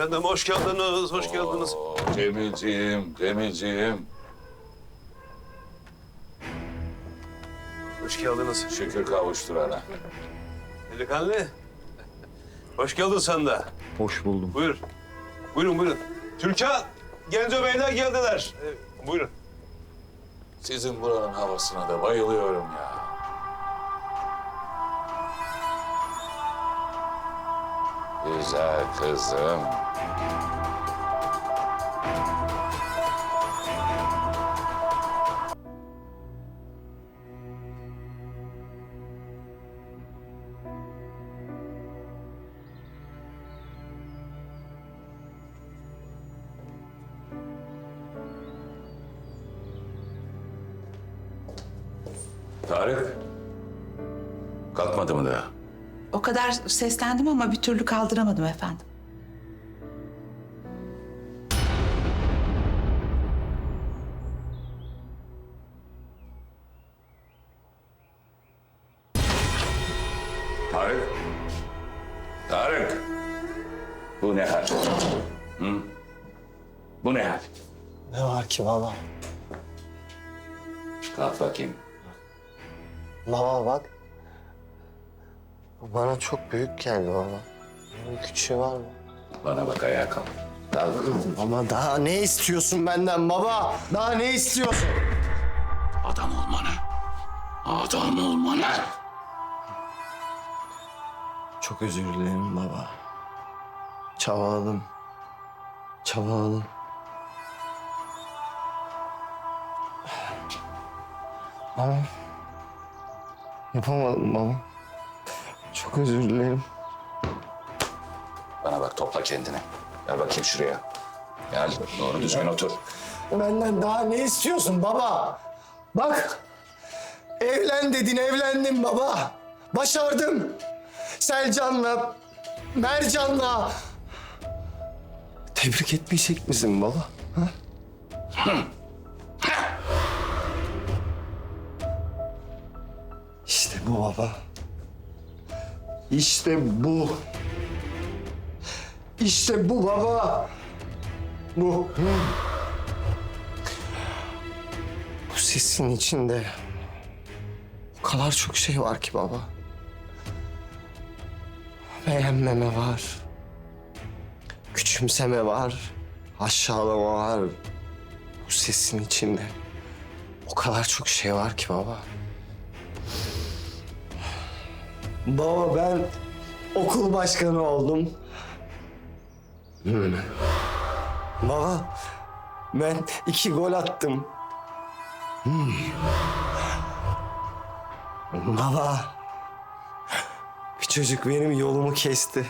Efendim hoş geldiniz, hoş geldiniz. Oo, Cemilciğim, Cemilciğim. Hoş geldiniz. Şükür kavuşturana. Delikanlı. Hoş geldin sen de. Hoş buldum. Buyur. Buyurun, buyurun. Türkan, Genco Beyler geldiler. Ee, buyurun. Sizin buranın havasına da bayılıyorum ya. Güzel kızım. Tarık. Kalkmadı mı daha? O kadar seslendim ama bir türlü kaldıramadım efendim. Tarık. Tarık. Bu ne hal? Hı? Bu ne hal? Ne var ki baba? Kalk bakayım. Baba bak. Bana çok büyük geldi baba. Bunun küçüğü var mı? Bana bak ayağa kalk. Ama daha ne istiyorsun benden baba? Daha ne istiyorsun? Adam olmanı. Adam olmanı. Çok özür dilerim baba. Çabaladım. Çabaladım. Ama yapamadım baba. Çok özür dilerim. Bana bak topla kendini. Gel bakayım şuraya. Gel doğru düzgün otur. Benden daha ne istiyorsun baba? Bak, evlen dedin, evlendim baba. Başardım. Selcan'la, Mercan'la. Tebrik etmeyecek misin baba? Ha? İşte bu baba. İşte bu. İşte bu baba. Bu. Bu sesin içinde o kadar çok şey var ki baba. Beğenmeme var. Küçümseme var. Aşağılama var. Bu sesin içinde o kadar çok şey var ki baba. Baba ben okul başkanı oldum. Baba ben iki gol attım. Baba. Bir çocuk benim yolumu kesti.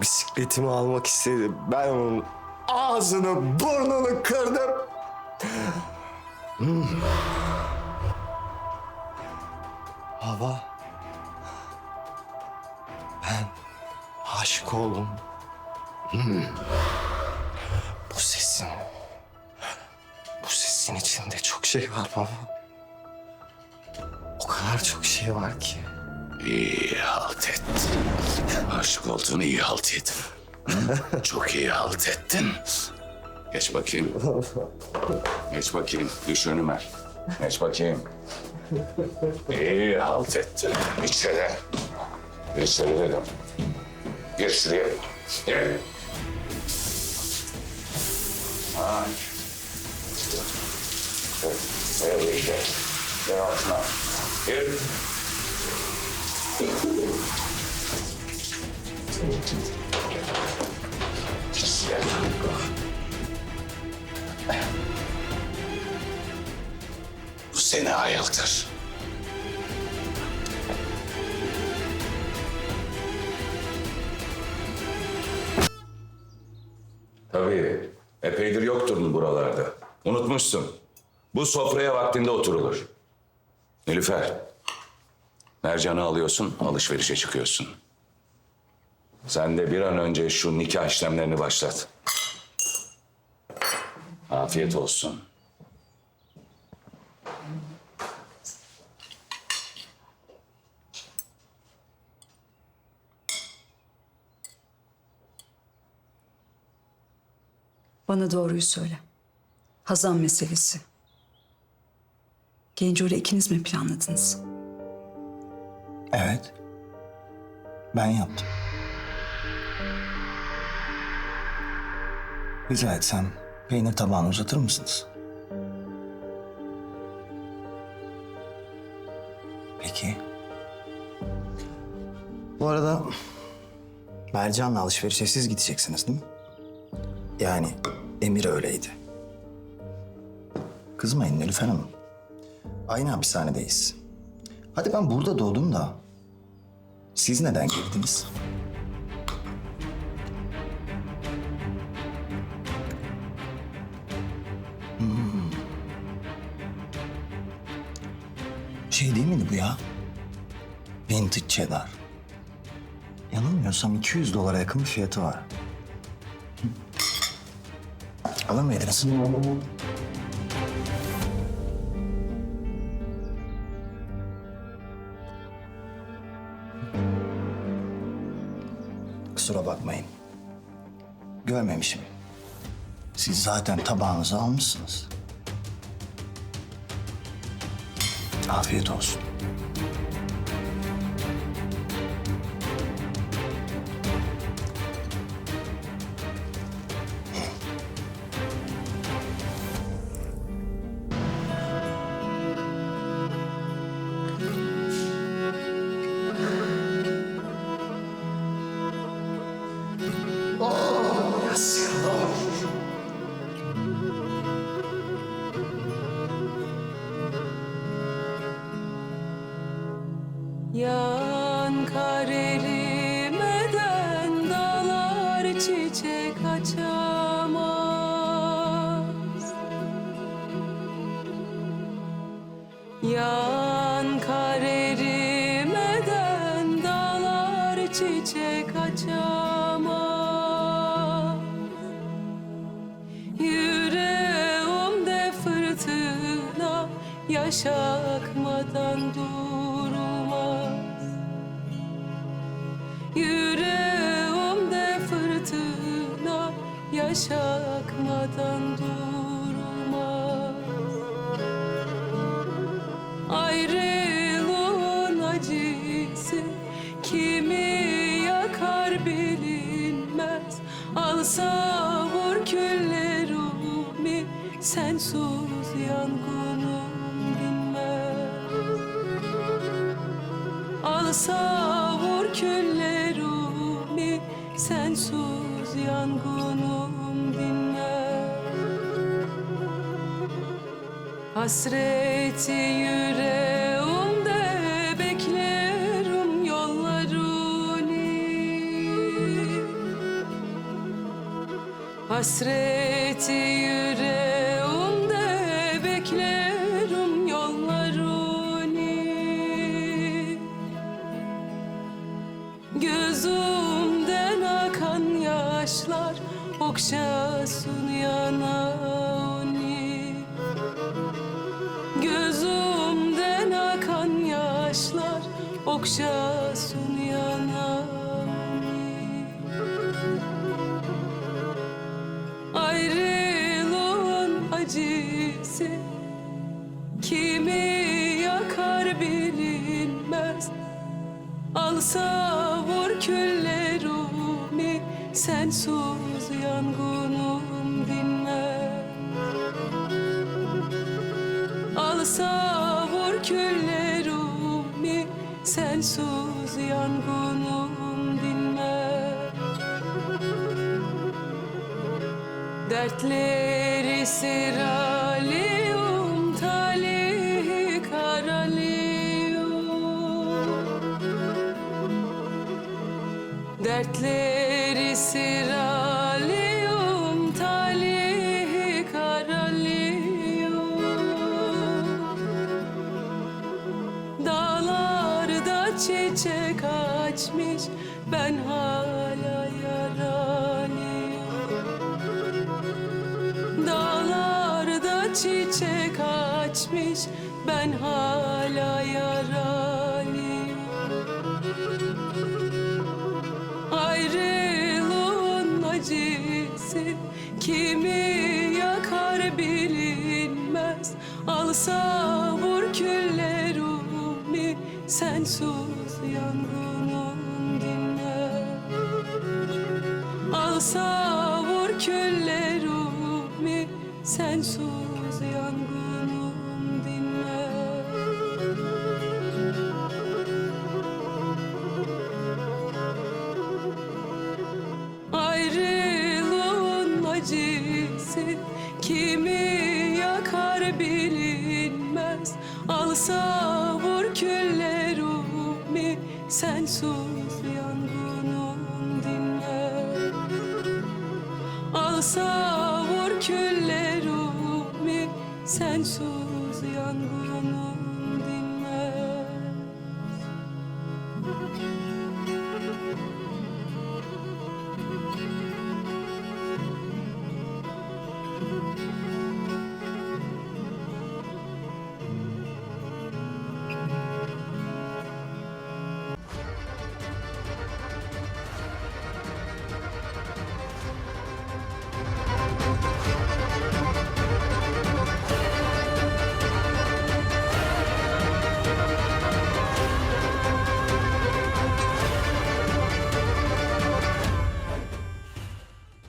Bisikletimi almak istedi. Ben onun ağzını, burnunu kırdım. Baba. Ben aşık oldum. Hmm. Bu sesin bu sesin içinde çok şey var baba. O kadar çok şey var ki. İyi halt ettin. Aşık olduğunu iyi halt ettin. Çok iyi halt ettin. Geç bakayım. Geç bakayım. Düş önüme. Geç bakayım. İyi halt ettin. İçeri. İçeri dedim. Gir şuraya. Gel. Ha. Evet, gel. Gel altına. Gir. Bu seni ayıltır. Epeydir yokturdun buralarda. Unutmuşsun. Bu sofraya vaktinde oturulur. Nilüfer. Mercan'ı alıyorsun, alışverişe çıkıyorsun. Sen de bir an önce şu nikah işlemlerini başlat. Afiyet olsun. Bana doğruyu söyle. Hazan meselesi. Genco ile ikiniz mi planladınız? Evet. Ben yaptım. Rica etsem peynir tabağını uzatır mısınız? Peki. Bu arada Mercan'la alışverişe siz gideceksiniz değil mi? Yani Emir öyleydi. Kızmayın Nilüfer Hanım. Aynı hapishanedeyiz. Hadi ben burada doğdum da siz neden girdiniz? Hmm. Şey değil miydi bu ya? Vintage cheddar. Yanılmıyorsam 200 dolara yakın bir fiyatı var. Alır mıydınız? Kusura bakmayın. Görmemişim. Siz zaten tabağınızı almışsınız. Afiyet olsun. Yan kar dağlar çiçek açamaz. Yan kar dağlar çiçek açamaz yaş akmadan durmaz. Yüreğimde fırtına yaş akmadan durmaz Alsa vur küllerimi sensiz yangınım dinmez Hasreti yüreğimde beklerim yollarını. Hasreti yüreğimde okşasın yanağını Gözümden akan yaşlar Ayrılığın acısı kimi yakar bilinmez. Alsa vur küllerimi sensiz yangınım dinmez Alsa vur küllerimi sensiz yangınım dinmez Dertleri sıralıyım talihi karalıyım Dertleri sıralıyım talihi karalıyım Dağlarda çiçek açmış ben hala yaralıyım. Dağlarda çiçek açmış ben hala yaralıyım kimi yakar bilinmez. Alsa vur küller umi sensiz yangına so